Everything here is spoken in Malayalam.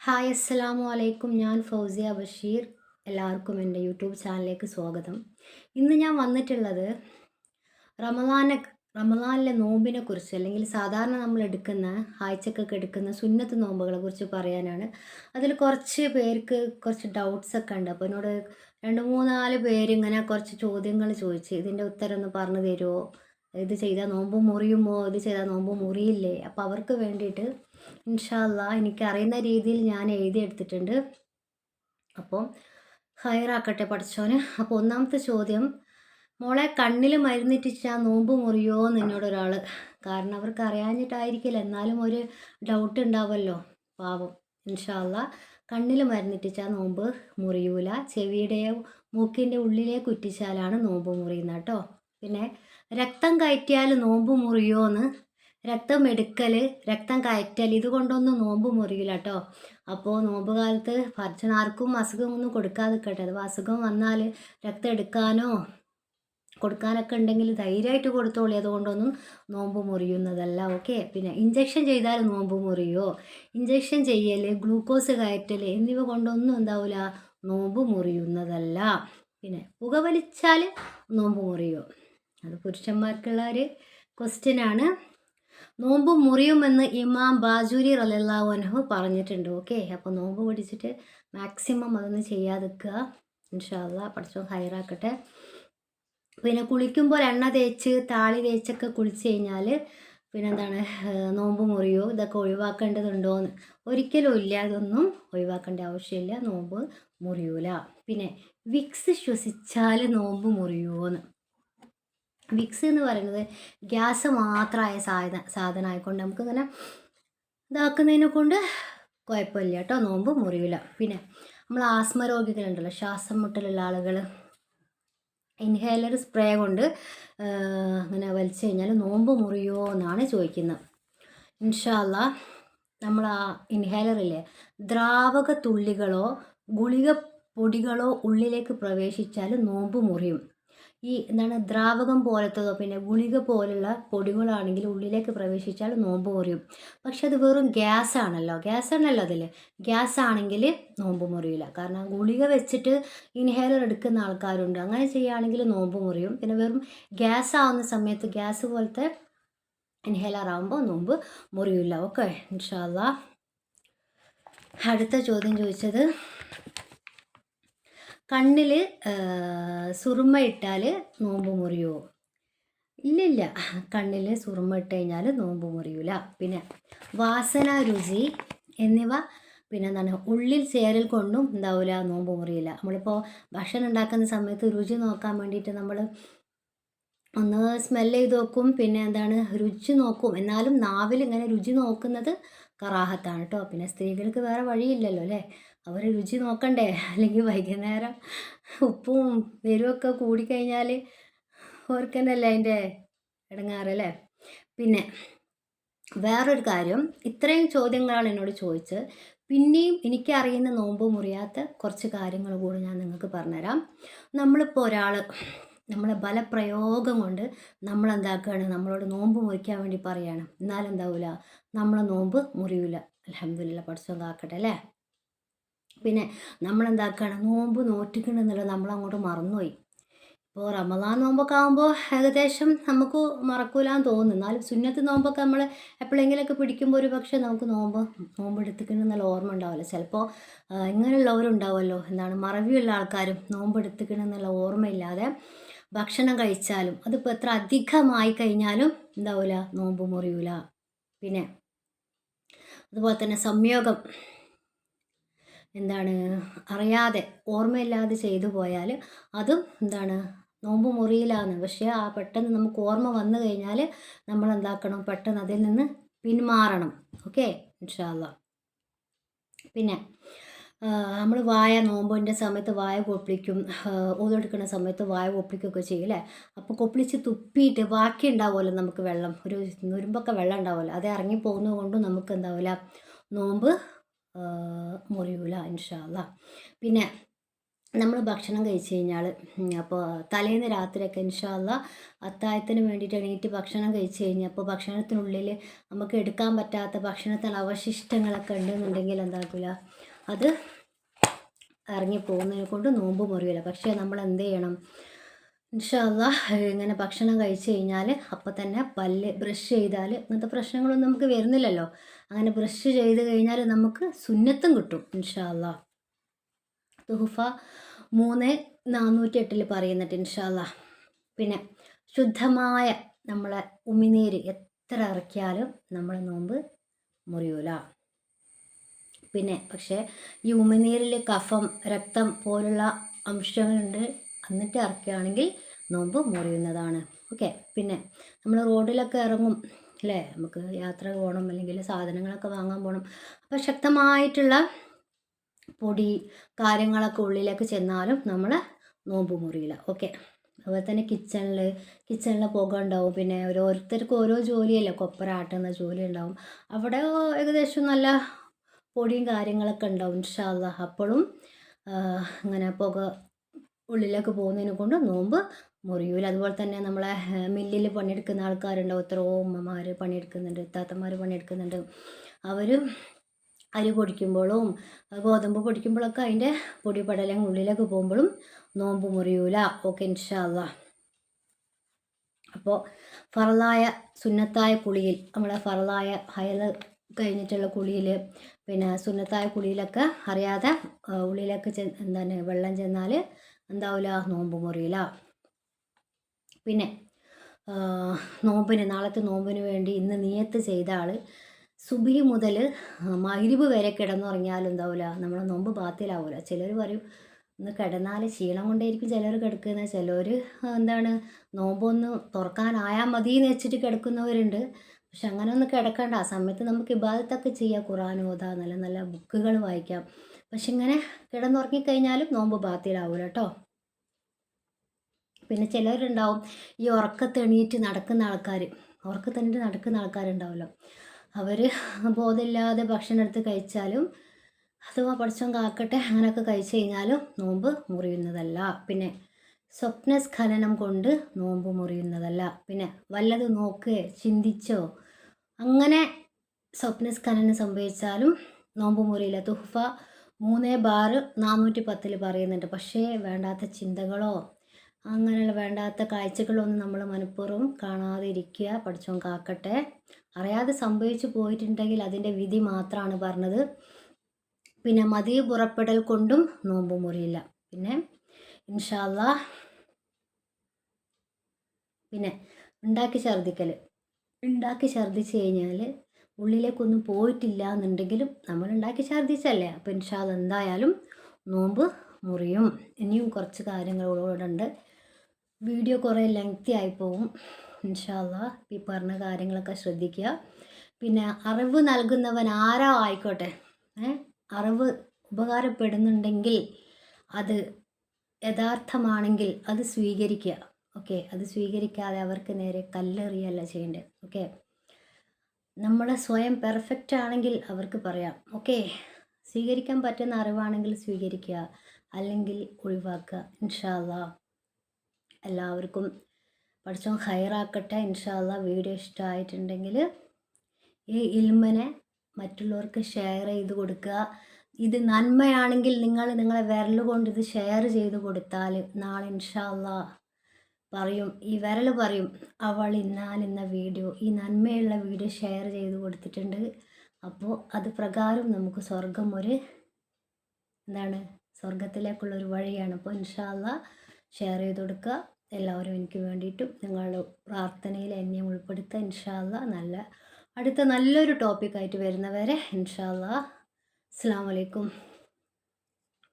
ഹായ് അസ്സലാമു അലൈക്കും. ഞാൻ ഫൗസിയ ബഷീർ. എല്ലാവർക്കും എന്റെ യൂട്യൂബ് ചാനലിലേക്ക് സ്വാഗതം. ഇന്ന് ഞാൻ വന്നിട്ടുള്ളത് റമദാനെ റമദാനിലെ നോമ്പിനെ കുറിച്ച് അല്ലെങ്കിൽ സാധാരണ നമ്മൾ എടുക്കുന്ന ആഴ്ചക്കൊക്കെ എടുക്കുന്ന സുന്നത്ത് നോമ്പുകളെ കുറിച്ച് പറയാനാണ്. അതിൽ കുറച്ച് പേർക്ക് കുറച്ച് ഡൗട്ട്സ് ഒക്കെ ഉണ്ട്. അപ്പോൾ എന്നോട് രണ്ട് മൂന്നാൽ പേര് ഇങ്ങനെ കുറച്ച് ചോദ്യങ്ങൾ ചോദിച്ച് ഇതിന്റെ ഉത്തരം ഒന്ന് പറഞ്ഞു തരുമോ? ഇത് ചെയ്താൽ നോമ്പ് മുറിയുമോ? ഇത് ചെയ്താൽ നോമ്പ് മുറിയില്ലേ? അപ്പോൾ അവർക്ക് വേണ്ടിയിട്ട് ഇൻഷാല്ല എനിക്കറിയുന്ന രീതിയിൽ ഞാൻ എഴുതിയെടുത്തിട്ടുണ്ട് അപ്പോൾ ഹയറാക്കട്ടെ പഠിച്ചോന് അപ്പോൾ ഒന്നാമത്തെ ചോദ്യം മോളെ കണ്ണിൽ മരുന്നിട്ടിച്ച് നോമ്പ് മുറിയോ എന്ന് എന്നോട് ഒരാൾ കാരണം അവർക്ക് അറിയാഞ്ഞിട്ടായിരിക്കില്ല. എന്നാലും ഒരു ഡൗട്ട് ഉണ്ടാവുമല്ലോ പാവം. ഇൻഷാല്ല കണ്ണിൽ മരുന്നിട്ടിച്ചാൽ നോമ്പ് മുറിയൂല. ചെവിയുടെയോ മൂക്കിന്റെ ഉള്ളിലേക്ക് ഉറ്റിച്ചാലാണ് നോമ്പ് മുറിയുന്നത് കേട്ടോ പിന്നെ രക്തം കയറ്റിയാൽ നോമ്പ് മുറിയോ എന്ന് രക്തം എടുക്കൽ രക്തം കയറ്റൽ ഇതുകൊണ്ടൊന്നും നോമ്പ് മുറിയില്ല കേട്ടോ അപ്പോൾ നോമ്പ് കാലത്ത് ഭർജന ആർക്കും കൊടുക്കാതെ കൊടുക്കാതിരിക്കട്ടെ. അഥവാ അസുഖം വന്നാൽ രക്തം എടുക്കാനോ കൊടുക്കാനൊക്കെ ഉണ്ടെങ്കിൽ ധൈര്യമായിട്ട് കൊടുത്തോളി. അതുകൊണ്ടൊന്നും നോമ്പ് മുറിയുന്നതല്ല. ഓക്കെ? പിന്നെ ഇഞ്ചക്ഷൻ ചെയ്താൽ നോമ്പ് മുറിയോ? ഇഞ്ചക്ഷൻ ചെയ്യൽ ഗ്ലൂക്കോസ് കയറ്റൽ എന്നിവ കൊണ്ടൊന്നും എന്താവില്ല നോമ്പ് മുറിയുന്നതല്ല. പിന്നെ പുകവലിച്ചാൽ നോമ്പ് മുറിയോ? അത് പുരുഷന്മാർക്കുള്ള ഒരു ക്വസ്റ്റ്യനാണ് നോമ്പ് മുറിയുമെന്ന് ഇമാം ബാജൂരി റലാഹു അൻഹു പറഞ്ഞിട്ടുണ്ട്. ഓക്കെ? അപ്പോൾ നോമ്പ് പിടിച്ചിട്ട് മാക്സിമം അതൊന്ന് ചെയ്യാതിരിക്കുക. ഇൻഷാല്ല പഠിച്ചോ ഹൈറാക്കട്ടെ. പിന്നെ കുളിക്കുമ്പോൾ എണ്ണ തേച്ച് താളി തേച്ചൊക്കെ കുളിച്ച് കഴിഞ്ഞാൽ പിന്നെ എന്താണ് നോമ്പ് മുറിയോ ഇതൊക്കെ ഒഴിവാക്കേണ്ടതുണ്ടോ എന്ന് ഒരിക്കലും ഇല്ല. ഒഴിവാക്കേണ്ട ആവശ്യമില്ല. നോമ്പ് മുറിയൂല. പിന്നെ വിക്സ് ശ്വസിച്ചാൽ നോമ്പ് മുറിയുമോ വിക്സ് എന്ന് പറയുന്നത് ഗ്യാസ് മാത്രമായ സാധന സാധനമായിക്കൊണ്ട് നമുക്കിങ്ങനെ ഇതാക്കുന്നതിനെ കൊണ്ട് കുഴപ്പമില്ല കേട്ടോ. നോമ്പ് മുറിയില്ല പിന്നെ നമ്മൾ ആസ്മ രോഗികളുണ്ടല്ലോ ശ്വാസം മുട്ടലുള്ള ആളുകൾ ഇൻഹേലർ സ്പ്രേ കൊണ്ട് അങ്ങനെ വലിച്ചു കഴിഞ്ഞാൽ നോമ്പ് മുറിയോ എന്നാണ് ചോദിക്കുന്നത്. ഇൻഷാല്ല നമ്മൾ ആ ഇൻഹേലറില്ലേ ദ്രാവക തുള്ളികളോ ഗുളിക പൊടികളോ ഉള്ളിലേക്ക് പ്രവേശിച്ചാൽ നോമ്പ് മുറിയും. ഈ എന്താണ് ദ്രാവകം പോലത്തതോ പിന്നെ ഗുളിക പോലുള്ള പൊടികളാണെങ്കിൽ ഉള്ളിലേക്ക് പ്രവേശിച്ചാൽ നോമ്പ് മുറിയും. പക്ഷെ അത് വെറും ഗ്യാസ് ആണല്ലോ ഗ്യാസ് ആണല്ലോ അതിൽ. ഗ്യാസ് ആണെങ്കിൽ നോമ്പ് മുറിയില്ല. കാരണം ഗുളിക വെച്ചിട്ട് ഇൻഹേലർ എടുക്കുന്ന ആൾക്കാരുണ്ട്. അങ്ങനെ ചെയ്യുകയാണെങ്കിൽ നോമ്പ് മുറിയും. പിന്നെ വെറും ഗ്യാസ് ആവുന്ന സമയത്ത് ഗ്യാസ് പോലത്തെ ഇൻഹേലർ ആകുമ്പോൾ നോമ്പ് മുറിയില്ല. ഓക്കെ ഇൻഷാല്ല അടുത്ത ചോദ്യം ചോദിച്ചത് കണ്ണിൽ സുറുമ ഇട്ടാൽ നോമ്പ് മുറിയുമോ ഇല്ലില്ല. കണ്ണിൽ സുറുമ ഇട്ട് കഴിഞ്ഞാൽ നോമ്പ് മുറിയൂല. പിന്നെ വാസന രുചി എന്നിവ പിന്നെ എന്താണ്? ഉള്ളിൽ ചേരൽ കൊണ്ടും എന്താവില്ല നോമ്പ് മുറിയില്ല നമ്മളിപ്പോൾ ഭക്ഷണം ഉണ്ടാക്കുന്ന സമയത്ത് രുചി നോക്കാൻ വേണ്ടിയിട്ട് നമ്മൾ ഒന്ന് സ്മെല്ല് ചെയ്ത് നോക്കും പിന്നെ എന്താണ്? രുചി നോക്കും. എന്നാലും നാവിൽ ഇങ്ങനെ രുചി നോക്കുന്നത് കറാഹത്താണ് കേട്ടോ പിന്നെ സ്ത്രീകൾക്ക് വേറെ വഴിയില്ലല്ലോ അല്ലേ? അവർ രുചി നോക്കണ്ടേ? അല്ലെങ്കിൽ വൈകുന്നേരം ഉപ്പും എരിവൊക്കെ കൂടിക്കഴിഞ്ഞാൽ ഓർക്കന്നല്ലേ അതിന്റെ ഇടങ്ങാറല്ലേ പിന്നെ വേറൊരു കാര്യം ഇത്രയും ചോദ്യങ്ങളാണ് എന്നോട് ചോദിച്ചത്. പിന്നെയും എനിക്കറിയുന്ന നോമ്പ് മുറിയാത്ത കുറച്ച് കാര്യങ്ങൾ കൂടി ഞാൻ നിങ്ങൾക്ക് പറഞ്ഞുതരാം. നമ്മളിപ്പോൾ ഒരാൾ നമ്മളെ ബലപ്രയോഗം കൊണ്ട് നമ്മൾ എന്താക്കുകയാണ് നമ്മളോട് നോമ്പ് മുറിക്കാൻ വേണ്ടി പറയുകയാണ് എന്നാലെന്താവില്ല നമ്മളെ നോമ്പ് മുറിയില്ല അലഹമില്ല പഠിച്ചോ കാക്കട്ടെ അല്ലേ? പിന്നെ നമ്മളെന്താക്കുകയാണ് നോമ്പ് നോറ്റിക്കണമെന്നുള്ള നമ്മളങ്ങോട്ട് മറന്നുപോയി. ഇപ്പോൾ റമദാൻ നോമ്പൊക്കെ ആകുമ്പോൾ ഏകദേശം നമുക്ക് മറക്കൂലാന്ന് തോന്നുന്നു. എന്നാലും സുന്നത്ത് നോമ്പൊക്കെ നമ്മൾ എപ്പോഴെങ്കിലുമൊക്കെ പിടിക്കുമ്പോൾ ഒരു പക്ഷേ നമുക്ക് നോമ്പ് നോമ്പ് എടുത്തിക്കണമെന്നുള്ള ഓർമ്മ ഉണ്ടാവില്ല ചിലപ്പോൾ ഇങ്ങനെയുള്ളവരുണ്ടാവുമല്ലോ. എന്താണ് മറവിയുള്ള ആൾക്കാരും നോമ്പ് എടുത്തിക്കണമെന്നുള്ള ഓർമ്മയില്ലാതെ ഭക്ഷണം കഴിച്ചാലും അതിപ്പോൾ എത്ര അധികമായി കഴിഞ്ഞാലും എന്താവില്ല നോമ്പ് മുറിയൂല. പിന്നെ അതുപോലെ തന്നെ സംയോഗം. എന്താണ് അറിയാതെ ഓർമ്മയില്ലാതെ ചെയ്തു പോയാൽ അതും എന്താണ് നോമ്പ് മുറിയിലാണ്. പക്ഷേ ആ പെട്ടെന്ന് നമുക്ക് ഓർമ്മ വന്നു കഴിഞ്ഞാൽ നമ്മൾ എന്താക്കണം? പെട്ടെന്ന് അതിൽ നിന്ന് പിന്മാറണം. ഓക്കെ? ഇൻഷാല്ല പിന്നെ നമ്മൾ വായ നോമ്പിന്റെ സമയത്ത് വായ കൊപ്പിളിക്കും. ഊതെടുക്കുന്ന സമയത്ത് വായ കൊപ്പിളിക്കുകയൊക്കെ ചെയ്യും അല്ലേ? അപ്പോൾ കൊപ്പിളിച്ച് തുപ്പിയിട്ട് ബാക്കി ഉണ്ടാവുമല്ലോ നമുക്ക് വെള്ളം. ഒരു നുരുമ്പൊക്കെ വെള്ളം ഉണ്ടാവുമല്ലോ. അത് ഇറങ്ങി പോകുന്നത് കൊണ്ട് നമുക്ക് എന്താവില്ല നോമ്പ് മുറിയൂല ഇൻഷാല്ല പിന്നെ നമ്മൾ ഭക്ഷണം കഴിച്ചു കഴിഞ്ഞാൽ അപ്പോൾ തലേന്ന് രാത്രിയൊക്കെ ഇൻഷാല്ല അത്തായത്തിന് വേണ്ടിയിട്ട് എണീറ്റ് ഭക്ഷണം കഴിച്ചു കഴിഞ്ഞാൽ അപ്പോൾ ഭക്ഷണത്തിനുള്ളിൽ നമുക്ക് എടുക്കാൻ പറ്റാത്ത ഭക്ഷണത്തിന് അവശിഷ്ടങ്ങളൊക്കെ ഉണ്ടെന്നുണ്ടെങ്കിൽ എന്താക്കില്ല അത് ഇറങ്ങി പോകുന്നതിനെ കൊണ്ട് നോമ്പ് മുറിയില്ല പക്ഷേ നമ്മൾ എന്ത് ചെയ്യണം? ഇൻഷാല്ല ഇങ്ങനെ ഭക്ഷണം കഴിച്ചു കഴിഞ്ഞാൽ അപ്പം തന്നെ പല്ല് ബ്രഷ് ചെയ്താൽ ഇങ്ങനത്തെ പ്രശ്നങ്ങളൊന്നും നമുക്ക് വരുന്നില്ലല്ലോ. അങ്ങനെ ബ്രഷ് ചെയ്ത് കഴിഞ്ഞാൽ നമുക്ക് സുന്നത്തും കിട്ടും ഇൻഷാല്ല തുഹുഫ മൂന്ന് നാനൂറ്റി എട്ടിൽ പറയുന്നുണ്ട് ഇൻഷാല്ല പിന്നെ ശുദ്ധമായ നമ്മളെ ഉമിനീര് എത്ര ഇറക്കിയാലും നമ്മളെ നോമ്പ് മുറിയൂല. പിന്നെ പക്ഷേ ഈ ഉമിനീരിൽ കഫം രക്തം പോലുള്ള അംശങ്ങളുണ്ട്. എന്നിട്ട് ഇറക്കുകയാണെങ്കിൽ നോമ്പ് മുറിയുന്നതാണ്. ഓക്കെ. പിന്നെ നമ്മൾ റോഡിലൊക്കെ ഇറങ്ങും അല്ലേ? നമുക്ക് യാത്ര പോകണം അല്ലെങ്കിൽ സാധനങ്ങളൊക്കെ വാങ്ങാൻ പോകണം അപ്പോൾ ശക്തമായിട്ടുള്ള പൊടി കാര്യങ്ങളൊക്കെ ഉള്ളിലേക്ക് ചെന്നാലും നമ്മൾ നോമ്പ് മുറിയില്ല. ഓക്കെ. അതുപോലെ തന്നെ കിച്ചണിൽ കിച്ചണിൽ പുക ഉണ്ടാവും. പിന്നെ ഓരോരുത്തർക്കും ഓരോ ജോലിയല്ലേ? കൊപ്പര ആട്ടുന്ന ജോലി ഉണ്ടാവും. അവിടെ ഏകദേശം നല്ല പൊടിയും കാര്യങ്ങളൊക്കെ ഉണ്ടാവും ഇൻഷാല്ല അപ്പോഴും ഇങ്ങനെ പുക ഉള്ളിലേക്ക് പോകുന്നതിനെ കൊണ്ട് നോമ്പ് മുറിയൂല. അതുപോലെ തന്നെ നമ്മളെ മില്ലിൽ പണിയെടുക്കുന്ന ആൾക്കാരുണ്ടാവും. എത്രയോ ഉമ്മമാർ പണിയെടുക്കുന്നുണ്ട് താത്തമാർ പണിയെടുക്കുന്നുണ്ട്. അവർ അരി പൊടിക്കുമ്പോഴും ഗോതമ്പ് പൊടിക്കുമ്പോഴൊക്കെ അതിന്റെ പൊടി പടലം ഉള്ളിലേക്ക് പോകുമ്പോഴും നോമ്പ് മുറിയൂല. ഓക്കെ ഇൻഷാല്ല അപ്പോൾ ഫറലായ സുന്നത്തായ കുളിയിൽ നമ്മളെ ഫറലായ ഹയൽ കഴിഞ്ഞിട്ടുള്ള കുളിയിൽ പിന്നെ സുന്നത്തായ കുളിയിലൊക്കെ അറിയാതെ ഉള്ളിലൊക്കെ എന്താണ് വെള്ളം ചെന്നാൽ എന്താവില്ല നോമ്പ് മുറിയില്ല പിന്നെ നോമ്പിന് നാളത്തെ നോമ്പിന് വേണ്ടി ഇന്ന് നിയത്ത് ചെയ്ത ആൾ സുബി മുതൽ മഗ്രിബ് വരെ കിടന്നുറങ്ങിയാലും എന്താവില്ല നമ്മളെ നോമ്പ് ബാത്തിലാവില്ല ചിലർ പറയും ഒന്ന് കിടന്നാൽ ക്ഷീണം കൊണ്ടായിരിക്കും ചിലർ കിടക്കുന്നത് ചിലർ എന്താണ് നോമ്പൊന്ന് തുറക്കാനായാൽ മതി എന്ന് വെച്ചിട്ട് കിടക്കുന്നവരുണ്ട്. പക്ഷെ അങ്ങനെ ഒന്ന് കിടക്കണ്ട. ആ സമയത്ത് നമുക്ക് ഇബാദത്തൊക്കെ ചെയ്യാം. ഖുറാൻ ഓതാ നല്ല നല്ല ബുക്കുകൾ വായിക്കാം. പക്ഷെ ഇങ്ങനെ കിടന്നുറങ്ങിക്കഴിഞ്ഞാലും നോമ്പ് ബാത്തിലാവൂല കേട്ടോ പിന്നെ ചിലരുണ്ടാവും ഈ ഉറക്കത്തെണീറ്റ് നടക്കുന്ന ആൾക്കാർ ഉറക്കത്തെണീറ്റ് നടക്കുന്ന ആൾക്കാരുണ്ടാവുമല്ലോ അവർ ബോധമില്ലാതെ ഭക്ഷണം എടുത്ത് കഴിച്ചാലും അഥവാ പഠിച്ചോൻ കാക്കട്ടെ അങ്ങനെയൊക്കെ കഴിച്ചു കഴിഞ്ഞാലും നോമ്പ് മുറിയുന്നതല്ല. പിന്നെ സ്വപ്നസ്ഖലനം കൊണ്ട് നോമ്പ് മുറിയുന്നതല്ല. പിന്നെ വല്ലത് നോക്കുകയോ ചിന്തിച്ചോ അങ്ങനെ സ്വപ്നസ്ഖലനം സംഭവിച്ചാലും നോമ്പ് മുറിയില്ല തുഹ്ഫ മൂന്ന് ബാറ് നാനൂറ്റി പത്തിൽ പറയുന്നുണ്ട്. പക്ഷേ വേണ്ടാത്ത ചിന്തകളോ അങ്ങനെയുള്ള വേണ്ടാത്ത കാഴ്ചകളൊന്നും നമ്മൾ മനഃപൂർവം കാണാതെ ഇരിക്കുക കാക്കട്ടെ. അറിയാതെ സംഭവിച്ചു പോയിട്ടുണ്ടെങ്കിൽ അതിന്റെ വിധി മാത്രമാണ് പറഞ്ഞത്. പിന്നെ മതി പുറപ്പെടൽ കൊണ്ടും നോമ്പ് മുറിയില്ല. പിന്നെ ഇൻഷാല്ല പിന്നെ ഉണ്ടാക്കി ഛർദ്ദിക്കൽ ഉണ്ടാക്കി ഛർദ്ദിച്ച് കഴിഞ്ഞാൽ ഉള്ളിലേക്കൊന്നും പോയിട്ടില്ല എന്നുണ്ടെങ്കിലും നമ്മൾ ഉണ്ടാക്കി ഛർദ്ദിച്ചല്ലേ? അപ്പോൾ ഇൻഷാല്ല എന്തായാലും നോമ്പ് മുറിയും. ഇനിയും കുറച്ച് കാര്യങ്ങളോടുണ്ട് വീഡിയോ കുറേ ലെങ്തി ആയി പോകും ഇൻഷാല്ല ഈ പറഞ്ഞ കാര്യങ്ങളൊക്കെ ശ്രദ്ധിക്കുക. പിന്നെ അറിവ് നൽകുന്നവൻ ആരാ ആയിക്കോട്ടെ? അറിവ് ഉപകാരപ്പെടുന്നുണ്ടെങ്കിൽ അത് യഥാർത്ഥമാണെങ്കിൽ അത് സ്വീകരിക്കുക. ഓക്കെ അത് സ്വീകരിക്കാതെ അവർക്ക് നേരെ കല്ലെറിയല്ല ചെയ്യേണ്ടത് ഓക്കെ. നമ്മൾ സ്വയം പെർഫെക്റ്റ് ആണെങ്കിൽ അവർക്ക് പറയാം. ഓക്കെ സ്വീകരിക്കാൻ പറ്റുന്ന അറിവാണെങ്കിൽ സ്വീകരിക്കുക. അല്ലെങ്കിൽ ഒഴിവാക്കുക. ഇൻഷാല്ല എല്ലാവർക്കും പഠിച്ചോ ഹയറാക്കട്ടെ ഇൻഷാല്ല വീഡിയോ ഇഷ്ടമായിട്ടുണ്ടെങ്കിൽ ഈ ഇൽമനെ മറ്റുള്ളവർക്ക് ഷെയർ ചെയ്ത് കൊടുക്കുക. ഇത് നന്മയാണെങ്കിൽ നിങ്ങൾ നിങ്ങളെ വിരൽ കൊണ്ട് ഇത് ഷെയർ ചെയ്ത് കൊടുത്താൽ നാളെ ഇൻഷാല്ല പറയും ഈ വിരൽ പറയും അവൾ ഇന്നാലിന്ന വീഡിയോ ഈ നന്മയുള്ള വീഡിയോ ഷെയർ ചെയ്ത് കൊടുത്തിട്ടുണ്ട്. അപ്പോൾ അത് പ്രകാരം നമുക്ക് സ്വർഗം ഒരു എന്താണ് സ്വർഗത്തിലേക്കുള്ള ഒരു വഴിയാണ്. അപ്പോൾ ഇൻഷാല്ല ഷെയർ ചെയ്ത് കൊടുക്കുക. എല്ലാവരും എനിക്ക് വേണ്ടിയിട്ടും നിങ്ങളുടെ പ്രാർത്ഥനയിൽ എന്നെ ഉൾപ്പെടുത്തുക. ഇൻഷാല്ല നല്ല അടുത്ത നല്ലൊരു ടോപ്പിക്കായിട്ട് വരുന്നവരെ ഇൻഷാല്ല അസ്സാം വലൈക്കും